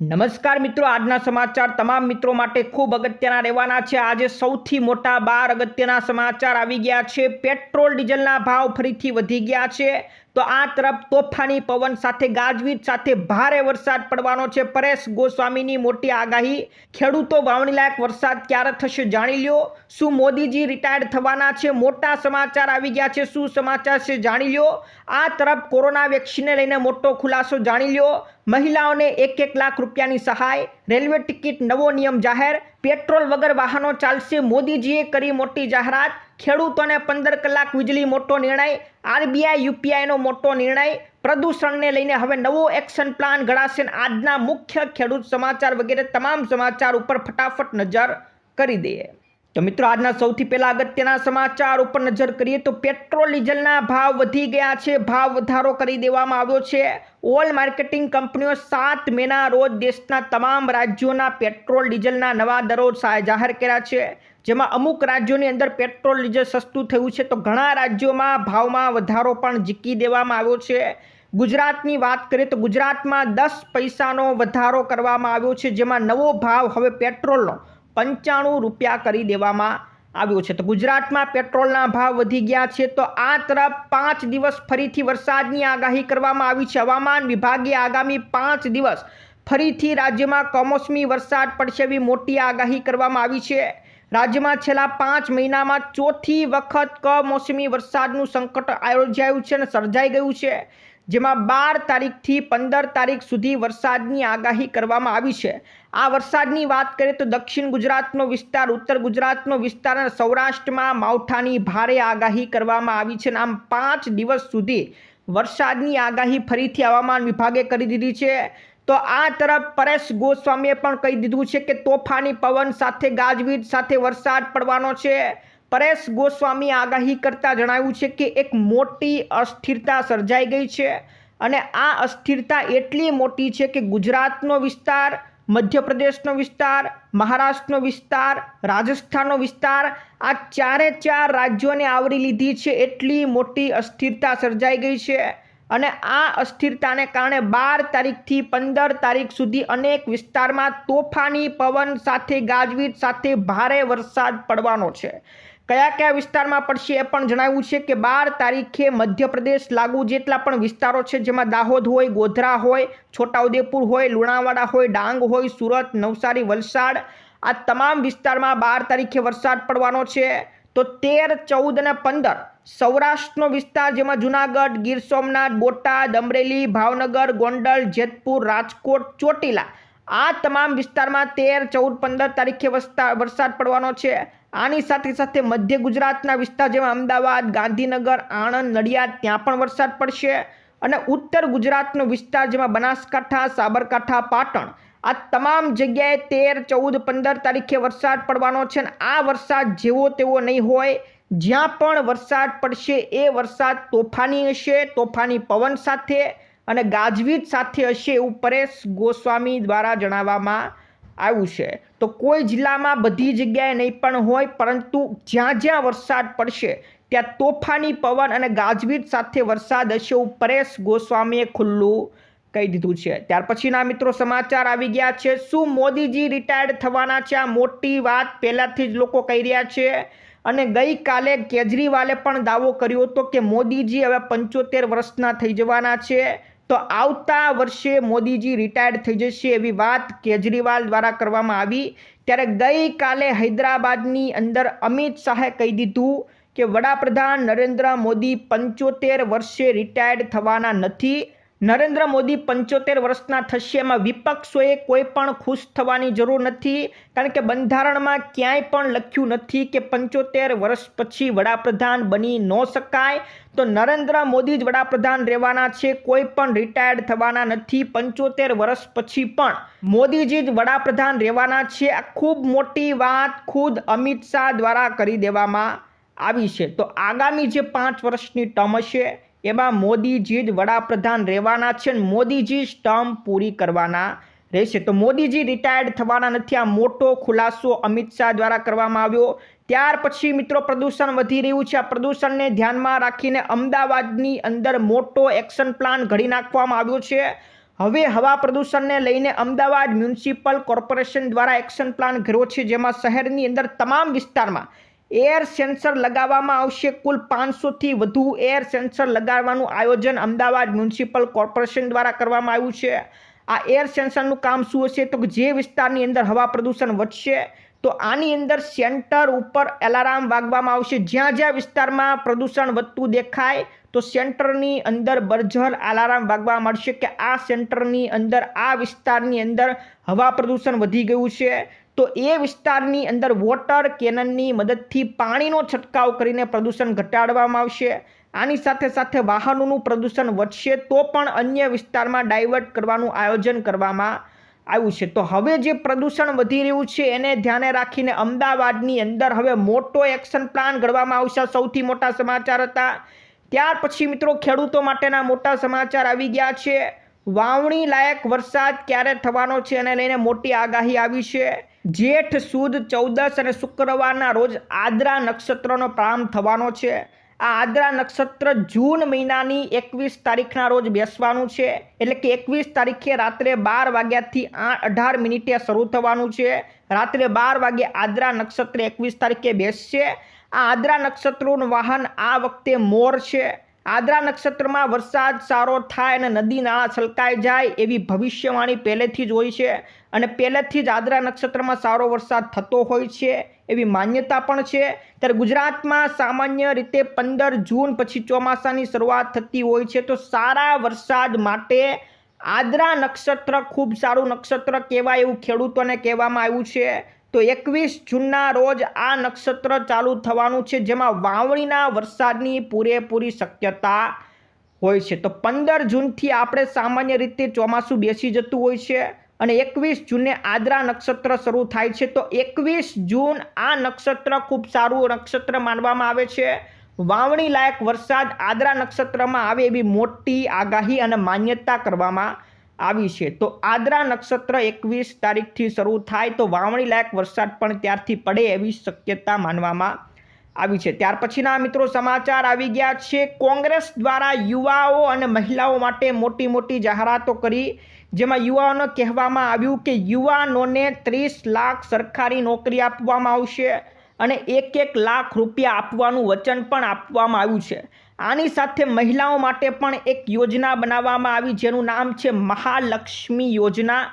નમસ્કાર મિત્રો, આજના સમાચાર તમામ મિત્રો માટે ખૂબ અગત્યના રહેવાના છે. આજે સૌથી મોટા બાર અગત્યના સમાચાર આવી ગયા છે. પેટ્રોલ ડીઝલના ભાવ ફરીથી વધી ગયા છે. તો આ તરફ તોફાની પવન સાથે ગાજવીજ સાથે ભારે વરસાદ પડવાનો છે. પરેશ ગોસ્વામીની મોટી આગાહી, ખેડૂતો વાવણીલાયક વરસાદ ક્યારે થશે જાણી લ્યો. શું મોદીજી રિટાયર્ડ થવાના છે? મોટા સમાચાર આવી ગયા છે. શું સમાચાર છે જાણી લ્યો. આ તરફ કોરોના વેક્સિનને લઈને મોટો ખુલાસો જાણી લ્યો. મહિલાઓને એક એક લાખ રૂપિયાની સહાય રેલવે ટિકિટ નવો નિયમ જાહેર, પેટ્રોલ વગર વાહનો ચાલશે મોદીજીએ કરી મોટી જાહેરાત. ખેડૂતોને પંદર કલાક વીજળી મોટો નિર્ણય, આરબીઆઈ, યુપીઆઈનો મોટો નિર્ણય. પ્રદૂષણને લઈને હવે નવો એક્શન પ્લાન ઘડાશે આજના મુખ્ય ખેડૂત સમાચાર વગેરે તમામ સમાચાર ઉપર ફટાફટ નજર કરી દઈએ. તો મિત્રો, આજના સૌથી પહેલા અગત્યના સમાચાર ઉપર નજર કરીએ તો પેટ્રોલ, ડીઝલના ભાવ વધી ગયા છે. ભાવ વધારો કરી દેવામાં આવ્યો છે. ઓલ માર્કેટિંગ કંપનીઓ સાત મેના રોજ દેશના તમામ રાજ્યોના પેટ્રોલ, ડીઝલના નવા દરો જાહેર કર્યા છે. જેમાં અમુક રાજ્યોની અંદર પેટ્રોલ, ડીઝલ સસ્તું થયું છે. તો ઘણા રાજ્યોમાં ભાવમાં વધારો પણ ઝીકી દેવામાં આવ્યો છે. ગુજરાતની વાત કરીએ તો ગુજરાતમાં દસ પૈસાનો વધારો કરવામાં આવ્યો છે. જેમાં નવો ભાવ હવે પેટ્રોલનો પંચાણું રૂપિયા કરી દેવામાં આવ્યો છે. તો ગુજરાતમાં પેટ્રોલના ભાવ વધી ગયા છે તો આ તરફ પાંચ દિવસ ફરીથી વરસાદની આગાહી કરવામાં આવી છે. હવામાન વિભાગે આગામી પાંચ દિવસ ફરીથી રાજ્યમાં કમોસમી વરસાદ પડશે એવી મોટી આગાહી કરવામાં આવી છે. રાજ્યમાં છેલ્લા પાંચ મહિનામાં ચોથી વખત કમોસમી વરસાદનું સંકટ આયોજાયું છે અને સર્જાઈ ગયું છે. જેમાં બાર તારીખથી પંદર તારીખ સુધી વરસાદની આગાહી કરવામાં આવી છે. આ વરસાદની વાત કરીએ તો દક્ષિણ ગુજરાતનો વિસ્તાર, ઉત્તર ગુજરાતનો વિસ્તાર અને સૌરાષ્ટ્રમાં માવઠાની ભારે આગાહી કરવામાં આવી છે અને આમ પાંચ દિવસ સુધી વરસાદની આગાહી ફરીથી હવામાન વિભાગે કરી દીધી છે. તો આ તરફ પરેશ ગોસ્વામીએ પણ કહી દીધું છે કે તોફાની પવન સાથે ગાજવીજ સાથે વરસાદ પડવાનો છે. પરેશ ગોસ્વામી આગાહી કરતા જણાવ્યું છે કે એક મોટી અસ્થિરતા સર્જાઈ ગઈ છે અને આ અસ્થિરતા એટલી મોટી છે કે ગુજરાતનો વિસ્તાર, મધ્યપ્રદેશનો વિસ્તાર, મહારાષ્ટ્રનો વિસ્તાર, રાજસ્થાનનો વિસ્તાર, આ ચારે ચાર રાજ્યોને આવરી લીધી છે એટલી મોટી અસ્થિરતા સર્જાઈ ગઈ છે અને આ અસ્થિરતાને કારણે બાર તારીખથી પંદર તારીખ સુધી અનેક વિસ્તારમાં તોફાની પવન સાથે, ગાજવીજ સાથે ભારે વરસાદ પડવાનો છે. કયા કયા વિસ્તારમાં પડશે એ પણ જણાવ્યું છે કે બાર તારીખે મધ્યપ્રદેશ લાગુ જેટલા પણ વિસ્તારો છે, જેમાં દાહોદ હોય, ગોધરા હોય, છોટાઉદેપુર હોય, લુણાવાડા હોય, ડાંગ હોય, સુરત, નવસારી, વલસાડ, આ તમામ વિસ્તારમાં બાર તારીખે વરસાદ પડવાનો છે. તો તેર, ચૌદ અને પંદર સૌરાષ્ટ્રનો વિસ્તાર જેમાં જુનાગઢ, ગીર સોમનાથ, બોટાદ, અમરેલી, ભાવનગર, ગોંડલ, જેતપુર, રાજકોટ, ચોટીલા આ તમામ વિસ્તારમાં તેર, ચૌદ, પંદર તારીખે વરસાદ પડવાનો છે. આની સાથે સાથે મધ્ય ગુજરાતના વિસ્તાર જેવા અમદાવાદ, ગાંધીનગર, આણંદ, નડિયાદ, ત્યાં પણ વરસાદ પડશે. અને ઉત્તર ગુજરાતનો વિસ્તાર જેમાં બનાસકાંઠા, સાબરકાંઠા, પાટણ, આ તમામ જગ્યાએ તેર, ચૌદ, પંદર તારીખે વરસાદ પડવાનો છે અને આ વરસાદ જેવો તેવો નહીં હોય. જ્યાં પણ વરસાદ પડશે એ વરસાદ તોફાની હશે, તોફાની પવન સાથે અને ગાજવીજ સાથે હશે એવું પરેશ ગોસ્વામી દ્વારા જણાવવામાં આવ્યું છે. તો કોઈ જિલ્લામાં બધી જગ્યાએ નહીં પણ હોય, પરંતુ જ્યાં જ્યાં વરસાદ પડશે, ત્યાં તોફાની પવન અને ગાજવીજ સાથે વરસાદ હશે એવું પરેશ ગોસ્વામીએ ખુલ્લું કહી દીધું છે. ત્યાર પછીના મિત્રો સમાચાર આવી ગયા છે. શું મોદીજી રિટાયર્ડ થવાના છે? આ મોટી વાત પહેલાંથી જ લોકો કહી રહ્યા છે. અને ગઈકાલે કેજરીવાલે પણ દાવો કર્યો હતો કે મોદીજી હવે પંચોતેર વર્ષના થઈ જવાના છે. તો આવતા વર્ષે મોદીજી રિટાયર્ડ થઈ જશે એવી વાત કેજરીવાલ દ્વારા કરવામાં આવી. ત્યારે ગઈકાલે હૈદરાબાદની અંદર અમિત શાહે કહી દીધું કે વડાપ્રધાન નરેન્દ્ર મોદી પંચોતેર વર્ષે રિટાયર્ડ થવાના નથી. નરેન્દ્ર મોદી પંચોતેર વર્ષના થશે એમાં વિપક્ષોએ કોઈ પણ ખુશ થવાની જરૂર નથી, કારણ કે બંધારણમાં ક્યાંય પણ લખ્યું નથી કે પંચોતેર વર્ષ પછી વડાપ્રધાન બની ન શકાય. તો નરેન્દ્ર મોદી જ વડાપ્રધાન રહેવાના છે, કોઈ પણ રિટાયર્ડ થવાના નથી, પંચોતેર વર્ષ પછી પણ. મોદીજી જ વડાપ્રધાન રહેવાના છે, આ ખૂબ મોટી વાત ખુદ અમિત શાહ દ્વારા કરી દેવામાં આવી છે. તો આગામી જે પાંચ વર્ષની ટર્મ હશે એમાં મોદીજી જ વડાપ્રધાન રહેવાના છે અને મોદીજી ટર્મ પૂરી કરવાના રહેશે. તો મોદીજી રિટાયર્ડ થવાના નથી. આ મોટો ખુલાસો અમિત શાહ દ્વારા કરવામાં આવ્યો. ત્યાર પછી મિત્રો પ્રદૂષણ વધી રહ્યું છે. આ પ્રદૂષણને ધ્યાનમાં રાખીને અમદાવાદની અંદર મોટો એક્શન પ્લાન ઘડી નાખવામાં આવ્યો છે. હવે હવા પ્રદૂષણને લઈને અમદાવાદ મ્યુનિસિપલ કોર્પોરેશન દ્વારા એક્શન પ્લાન ઘડ્યો છે, જેમાં શહેરની અંદર તમામ વિસ્તારમાં એર સેન્સર લગાવવામાં આવશે. કુલ પાંચસોથી વધુ એર સેન્સર લગાવવાનું આયોજન અમદાવાદ મ્યુનિસિપલ કોર્પોરેશન દ્વારા કરવામાં આવ્યું છે. આ એર સેન્સરનું કામ શું હશે? તો જે વિસ્તારની અંદર હવા પ્રદૂષણ વધશે, તો આની અંદર સેન્ટર ઉપર એલાર્મ વાગવામાં આવશે. જ્યાં જ્યાં વિસ્તારમાં પ્રદૂષણ વધતું દેખાય, તો સેન્ટરની અંદર બર્જર એલાર્મ વાગવા મળશે કે આ સેન્ટરની અંદર, આ વિસ્તારની અંદર હવા પ્રદૂષણ વધી ગયું છે. તો એ વિસ્તારની અંદર વોટર કેનનની મદદથી પાણીનો છંટકાવ કરીને પ્રદૂષણ ઘટાડવામાં આવશે. આની સાથે સાથે વાહનોનું પ્રદૂષણ વધશે તો પણ અન્ય વિસ્તારમાં ડાયવર્ટ કરવાનું આયોજન કરવામાં આવ્યું છે. તો હવે જે પ્રદૂષણ વધી રહ્યું છે એને ધ્યાને રાખીને અમદાવાદની અંદર હવે મોટો એક્શન પ્લાન ઘડવામાં આવશે. સૌથી મોટા સમાચાર હતા. ત્યાર પછી મિત્રો ખેડૂતો માટેના મોટા સમાચાર આવી ગયા છે. વાવણી લાયક વરસાદ ક્યારે થવાનો છે એને લઈને મોટી આગાહી આવી છે. જેઠ સુદ ચૌદસ અને શુક્રવારના રોજ આદ્રા નક્ષત્રનો પ્રારંભ થવાનો છે. આ આદ્રા નક્ષત્ર જૂન મહિનાની એકવીસ તારીખના રોજ બેસવાનું છે. એટલે કે એકવીસ તારીખે રાત્રે બાર વાગ્યાથી અઢાર મિનિટે શરૂ થવાનું છે. રાત્રે બાર વાગે આદ્રા નક્ષત્ર એકવીસ તારીખે બેસશે. આ આદ્રા નક્ષત્રનું વાહન આ વખતે મોર છે. આદ્રા નક્ષત્રમાં વરસાદ સારો થાય અને નદી નાળા છલકાઈ જાય એવી ભવિષ્યવાણી પહેલેથી જ હોય છે. અને પહેલેથી જ આદ્રા નક્ષત્રમાં સારો વરસાદ થતો હોય છે એવી માન્યતા પણ છે. ત્યારે ગુજરાતમાં સામાન્ય રીતે પંદર જૂન પછી ચોમાસાની શરૂઆત થતી હોય છે. તો સારા વરસાદ માટે આદ્રા નક્ષત્ર ખૂબ સારું નક્ષત્ર કહેવાય એવું ખેડૂતોને કહેવામાં આવ્યું છે. તો એકવીસ જૂનના રોજ આ નક્ષત્ર ચાલુ થવાનું છે, જેમાં વાવણીના વરસાદની પૂરેપૂરી શક્યતા હોય છે. તો પંદર જૂનથી આપણે સામાન્ય રીતે ચોમાસું બેસી જતું હોય છે અને એકવીસ જૂને આદ્રા નક્ષત્ર શરૂ થાય છે. તો એકવીસ જૂન આ નક્ષત્ર ખૂબ સારું નક્ષત્ર માનવામાં આવે છે. વાવણી લાયક વરસાદ આદ્રા નક્ષત્રમાં આવે એવી મોટી આગાહી અને માન્યતા કરવામાં આવી છે. તો આદ્રા નક્ષત્ર એકવીસ તારીખથી શરૂ થાય તો વાવણી લાયક વરસાદ પણ ત્યારથી પડે એવી શક્યતા માનવામાં આવી છે. ત્યાર પછીના મિત્રો સમાચાર આવી ગયા છે. કોંગ્રેસ દ્વારા યુવાઓ અને મહિલાઓ માટે મોટી મોટી જાહેરાતો કરી, જેમાં યુવાઓને કહેવામાં આવ્યું કે યુવાનોને ત્રીસ લાખ સરકારી નોકરી આપવામાં આવશે. અને એક એક લાખ રૂપિયા આપવાનું વચન પણ આપવામાં આવ્યું છે. આની સાથે મહિલાઓ માટે પણ એક યોજના બનાવવામાં આવી જેનું નામ છે મહાલક્ષ્મી યોજના.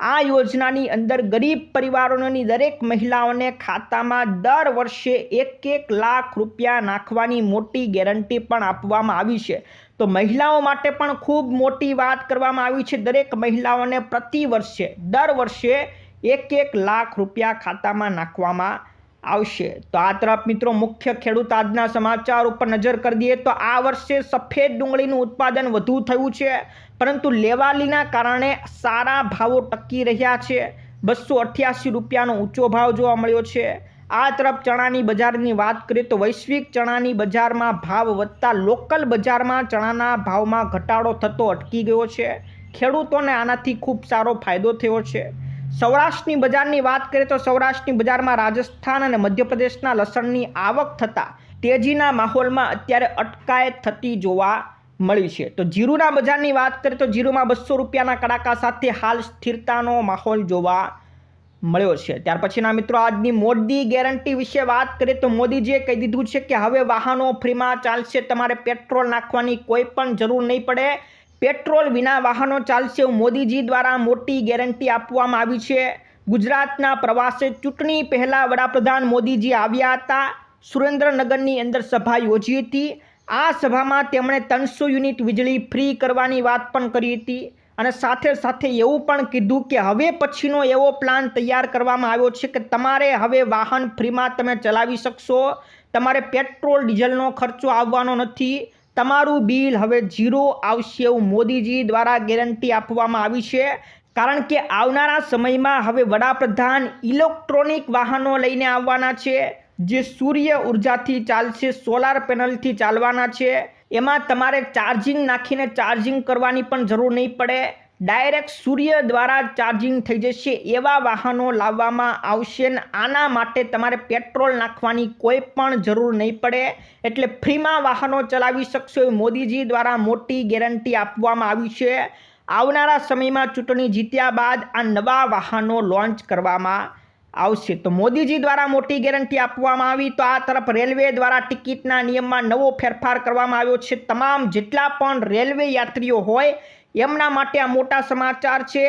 આ યોજનાની અંદર ગરીબ પરિવારોની દરેક મહિલાઓને ખાતામાં દર વર્ષે એક એક લાખ રૂપિયા નાખવાની મોટી ગેરંટી પણ આપવામાં આવી છે. તો મહિલાઓ માટે પણ ખૂબ મોટી વાત કરવામાં આવી છે. દરેક મહિલાઓને પ્રતિ વર્ષે, દર વર્ષે એક એક લાખ રૂપિયા ખાતામાં નાખવામાં આવશે. તો આ તરફ મિત્રો મુખ્ય ખેડૂત આજના સમાચાર ઉપર નજર કરી દઈએ તો આ વર્ષે સફેદ ડુંગળીનું ઉત્પાદન વધુ થયું છે. પરંતુ લેવાલીના કારણે સારા ભાવો ટકી રહ્યા છે. બસો અઠ્યાસી રૂપિયાનો ઊંચો ભાવ જોવા મળ્યો છે. આ તરફ ચણાની બજારની વાત કરીએ તો વૈશ્વિક ચણાની બજારમાં ભાવ વધતા લોકલ બજારમાં ચણાના ભાવમાં ઘટાડો થતો અટકી ગયો છે. ખેડૂતોને આનાથી ખૂબ સારો ફાયદો થયો છે. સૌરાષ્ટ્રની બજારની વાત કરીએ તો સૌરાષ્ટ્રની બજારમાં રાજસ્થાન અને મધ્યપ્રદેશના લસણની આવક થતાં તેજીના માહોલમાં અત્યારે અટકાયત થતી જોવા મળી છે. તો જીરુના બજારની વાત કરીએ તો જીરુમાં બસો રૂપિયાના કડાકા સાથે હાલ સ્થિરતાનો માહોલ જોવા મળ્યો છે. ત્યાર પછીના મિત્રો આજની મોદી ગેરંટી વિશે વાત કરીએ તો મોદીજીએ કહી દીધું છે કે હવે વાહનો ફ્રીમાં ચાલશે, તમારે પેટ્રોલ નાખવાની કોઈ પણ જરૂર નહીં પડે. પેટ્રોલ વિના વાહનો ચાલશે મોદીજી દ્વારા મોટી ગેરંટી આપવામાં આવી છે. ગુજરાતના પ્રવાસે ચૂંટણી પહેલાં વડાપ્રધાન મોદીજી આવ્યા હતા. સુરેન્દ્રનગરની અંદર સભા યોજી હતી. આ સભામાં તેમણે ત્રણસો યુનિટ વીજળી ફ્રી કરવાની વાત પણ કરી હતી અને સાથે સાથે એવું પણ કીધું કે હવે પછીનો એવો પ્લાન તૈયાર કરવામાં આવ્યો છે કે તમારે હવે વાહન ફ્રીમાં તમે ચલાવી શકશો. તમારે પેટ્રોલ, ડીઝલનો ખર્ચો આવવાનો નથી. તમારું બિલ હવે ઝીરો આવશે એવું મોદીજી દ્વારા ગેરંટી આપવામાં આવી છે. કારણ કે આવનારા સમયમાં હવે વડાપ્રધાન ઇલેક્ટ્રોનિક વાહનો લઈને આવવાના છે, જે સૂર્ય ઉર્જાથી ચાલશે, સોલાર પેનલથી ચાલવાના છે. એમાં તમારે ચાર્જિંગ નાખીને ચાર્જિંગ કરવાની પણ જરૂર નહીં પડે. ડાયરેક્ટ સૂર્ય દ્વારા ચાર્જિંગ થઈ જશે એવા વાહનો લાવવામાં આવશે ને આના માટે તમારે પેટ્રોલ નાખવાની કોઈ પણ જરૂર નહીં પડે. એટલે ફ્રીમાં વાહનો ચલાવી શકશો એ મોદીજી દ્વારા મોટી ગેરંટી આપવામાં આવી છે. આવનારા સમયમાં ચૂંટણી જીત્યા બાદ આ નવા વાહનો લોન્ચ કરવામાં આવશે. તો મોદીજી દ્વારા મોટી ગેરંટી આપવામાં આવી. તો આ તરફ રેલવે દ્વારા ટિકિટના નિયમમાં નવો ફેરફાર કરવામાં આવ્યો છે. તમામ જેટલા પણ રેલવે યાત્રીઓ હોય એમના માટે આ મોટા સમાચાર છે.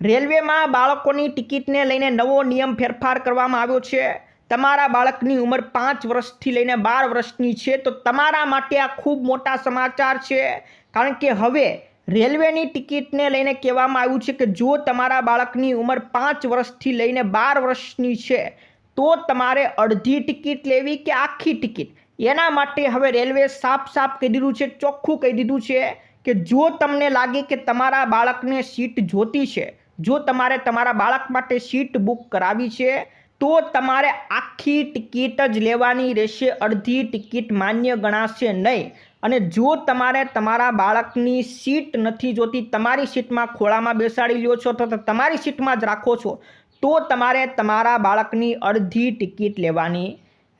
રેલવેમાં બાળકોની ટિકિટને લઈને નવો નિયમ ફેરફાર કરવામાં આવ્યો છે. તમારા બાળકની ઉંમર પાંચ વર્ષથી લઈને બાર વર્ષની છે તો તમારા માટે આ ખૂબ મોટા સમાચાર છે. કારણ કે હવે રેલવેની ટિકિટને લઈને કહેવામાં આવ્યું છે કે જો તમારા બાળકની ઉંમર પાંચ વર્ષથી લઈને બાર વર્ષની છે, તો તમારે અડધી ટિકિટ લેવી કે આખી ટિકિટ? એના માટે હવે રેલવે સાફ સાફ કહી દીધું છે, ચોખ્ખું કહી દીધું છે. કે જો તમને લાગે કે તમારા બાળકને સીટ જોતી છે, જો તમારે તમારા બાળક માટે સીટ બુક કરાવી છે, તો તમારે આખી ટિકિટ જ લેવાની રહેશે, અડધી ટિકિટ માન્ય ગણાશે નહીં. અને જો તમારે તમારા બાળકની સીટ નથી જોતી, તમારી સીટમાં ખોળામાં બેસાડી લ્યો છો તો તમારી સીટમાં જ રાખો છો, તો તમારે તમારા બાળકની અડધી ટિકિટ લેવાની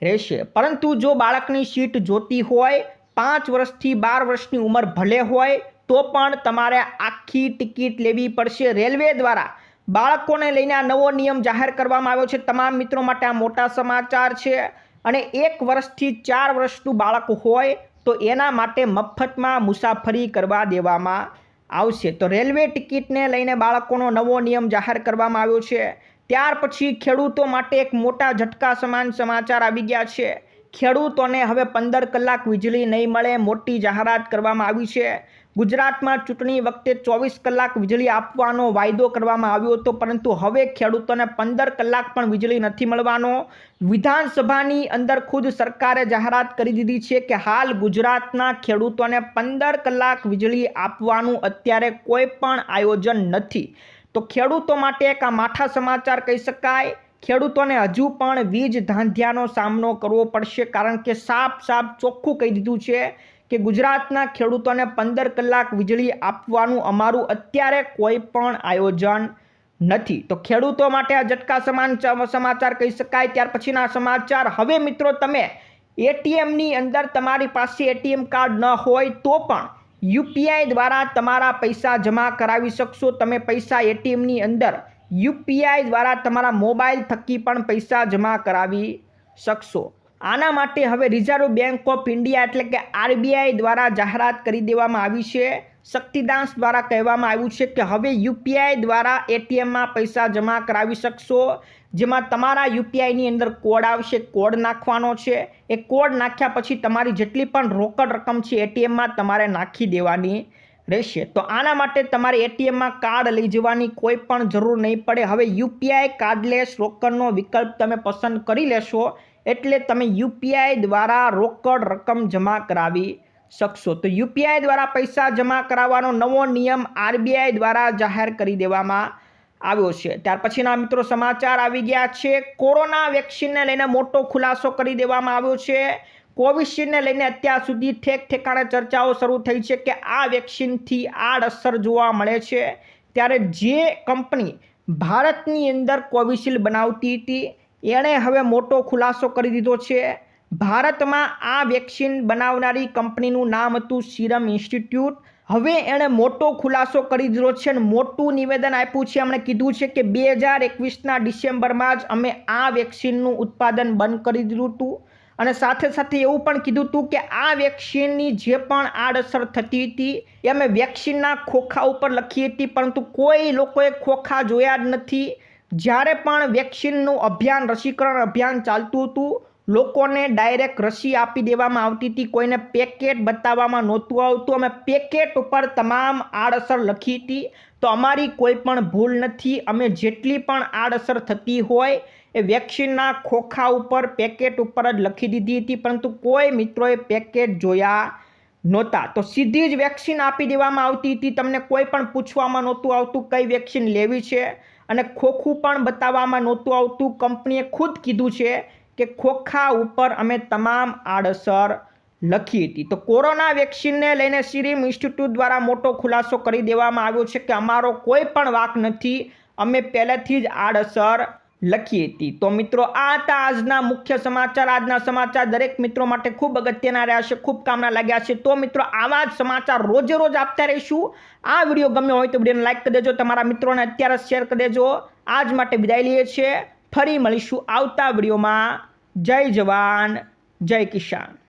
રહેશે. પરંતુ જો બાળકની સીટ જોતી હોય પાંચ વર્ષથી બાર વર્ષની ઉંમર ભલે હોય, તો પણ તમારે આખી ટિકિટ લેવી પડશે રેલવે દ્વારા. બાળકોને લઈને આ નવો નિયમ જાહેર કરવામાં આવ્યો છે. તમામ મિત્રો માટે આ મોટા સમાચાર છે. અને એક વર્ષથી ચાર વર્ષનું બાળક હોય, તો એના માટે મફતમાં મુસાફરી કરવા દેવામાં આવશે. તો રેલવે ટિકિટને લઈને બાળકોનો નવો નિયમ જાહેર કરવામાં આવ્યો છે. ત્યાર પછી ખેડૂતો માટે એક મોટા ઝટકા સમાન સમાચાર આવી ગયા છે. ખેડૂતોને હવે પંદર કલાક વીજળી નહીં મળે, મોટી જાહેરાત કરવામાં આવી છે. ગુજરાતમાં ચૂંટણી વખતે ચોવીસ કલાક વીજળી આપવાનો વાયદો કરવામાં આવ્યો હતો, પરંતુ હવે ખેડૂતોને પંદર કલાક પણ વીજળી નથી મળવાનો. વિધાનસભાની અંદર ખુદ સરકારે જાહેરાત કરી દીધી છે કે હાલ ગુજરાતના ખેડૂતોને પંદર કલાક વીજળી આપવાનું અત્યારે કોઈ પણ આયોજન નથી. તો ખેડૂતો માટે એક આ માઠા સમાચાર કહી શકાય. ખેડૂતોને હજુ પણ વીજ ધાંધ્યાનો સામનો કરવો પડશે, કારણ કે સાફ સાફ ચોખ્ખું કહી દીધું છે કે ગુજરાતના ખેડૂતોને પંદર કલાક વીજળી આપવાનું અમારું અત્યારે કોઈ પણ આયોજન નથી. તો ખેડૂતો માટે આ ઝટકા સમાન સમાચાર કહી શકાય. ત્યાર પછીના સમાચાર. હવે મિત્રો તમે એટીએમની અંદર તમારી પાસે એટીએમ કાર્ડ ન હોય તો પણ યુપીઆઈ દ્વારા તમારા પૈસા જમા કરાવી શકશો. તમે પૈસા એટીએમની અંદર યુપીઆઈ દ્વારા તમારા મોબાઈલ થકી પણ પૈસા જમા કરાવી શકશો. આના માટે હવે રિઝર્વ બેંક ઓફ ઇન્ડિયા એટલે કે આરબીઆઈ દ્વારા જાહેરાત કરી દેવામાં આવી છે. શક્તિદાસ દ્વારા કહેવામાં આવ્યું છે કે હવે યુપીઆઈ દ્વારા એટીએમમાં પૈસા જમા કરાવી શકશો, જેમાં તમારા યુપીઆઈની અંદર કોડ આવશે, કોડ નાખવાનો છે. એ કોડ નાખ્યા પછી તમારી જેટલી પણ રોકડ રકમ છે, એટીએમમાં તમારે નાખી દેવાની. રહેશે. તો આના માટે તમારે એટીએમમાં કાર્ડ લઈ જવાની કોઈ પણ જરૂર નહીં પડે. હવે યુપીઆઈ કાર્ડલેસ રોકડનો વિકલ્પ તમે પસંદ કરી લેશો એટલે તમે યુપીઆઈ દ્વારા રોકડ રકમ જમા કરાવી શકશો. તો યુપીઆઈ દ્વારા પૈસા જમા કરાવવાનો નવો નિયમ આરબીઆઈ દ્વારા જાહેર કરી દેવામાં આવ્યો છે. ત્યાર પછીના મિત્રો સમાચાર આવી ગયા છે. કોરોના વેક્સિનને લઈને મોટો ખુલાસો કરી દેવામાં આવ્યો છે. કોવિશિલ્ડને લઈને અત્યાર સુધી ઠેક ઠેકાણે ચર્ચાઓ શરૂ થઈ છે કે આ વેક્સિનથી આડઅસર જોવા મળે છે. ત્યારે જે કંપની ભારતની અંદર કોવિશિલ્ડ બનાવતી હતી, એણે હવે મોટો ખુલાસો કરી દીધો છે. ભારતમાં આ વેક્સિન બનાવનારી કંપનીનું નામ હતું સિરમ ઇન્સ્ટિટ્યૂટ. હવે એણે મોટો ખુલાસો કરી દીધો છે અને મોટું નિવેદન આપ્યું છે. એમણે કીધું છે કે બે હજાર એકવીસના ડિસેમ્બરમાં જ અમે આ વેક્સિનનું ઉત્પાદન બંધ કરી દીધું હતું. અને સાથે સાથે એવું પણ કીધું હતું કે આ વેક્સિનની જે પણ આડઅસર થતી હતી, એ અમે વેક્સિનના ખોખા ઉપર લખી હતી, પરંતુ કોઈ લોકોએ ખોખા જોયા જ નથી. જ્યારે પણ વેક્સિનનું અભિયાન, રસીકરણ અભિયાન ચાલતું હતું, લોકોને ડાયરેક્ટ રસી આપી દેવામાં આવતી હતી, કોઈને પેકેટ બતાવવામાં નહોતું આવતું. અમે પેકેટ ઉપર તમામ આડઅસર લખી હતી. તો અમારી કોઈ પણ ભૂલ નથી. અમે જેટલી પણ આડઅસર થતી હોય એ વેક્સિનના ખોખા ઉપર પેકેટ ઉપર જ લખી દીધી હતી, પરંતુ કોઈ મિત્રોએ પેકેટ જોયા નહોતા. તો સીધી જ વેક્સિન આપી દેવામાં આવતી હતી. તમને કોઈ પણ પૂછવામાં નહોતું આવતું કઈ વેક્સિન લેવી છે અને ખોખું પણ બતાવવામાં નહોતું આવતું. કંપનીએ ખુદ કીધું છે કે ખોખા ઉપર અમે તમામ આડઅસર લખી હતી. તો કોરોના વેક્સિનને લઈને સિરિમ ઇન્સ્ટિટ્યૂટ દ્વારા મોટો ખુલાસો કરી દેવામાં આવ્યો છે કે અમારો કોઈ પણ વાક નથી. અમે પહેલેથી જ આડઅસર લખી હતી. તો મિત્રો, આ હતા આજના મુખ્ય સમાચાર. આજના સમાચાર દરેક મિત્રો માટે ખૂબ અગત્યના રહ્યા છે, ખૂબ કામના લાગ્યા છે. તો મિત્રો, આવા જ સમાચાર રોજે રોજ આપતા રહીશું. આ વીડિયો ગમ્યો હોય તો વિડીયોને લાઇક કરી દેજો, તમારા મિત્રોને અત્યારે શેર કરી દેજો. આજ માટે વિદાય લઈએ છીએ. ફરી મળીશું આવતા વિડીયોમાં. જય જવાન, જય કિસાન.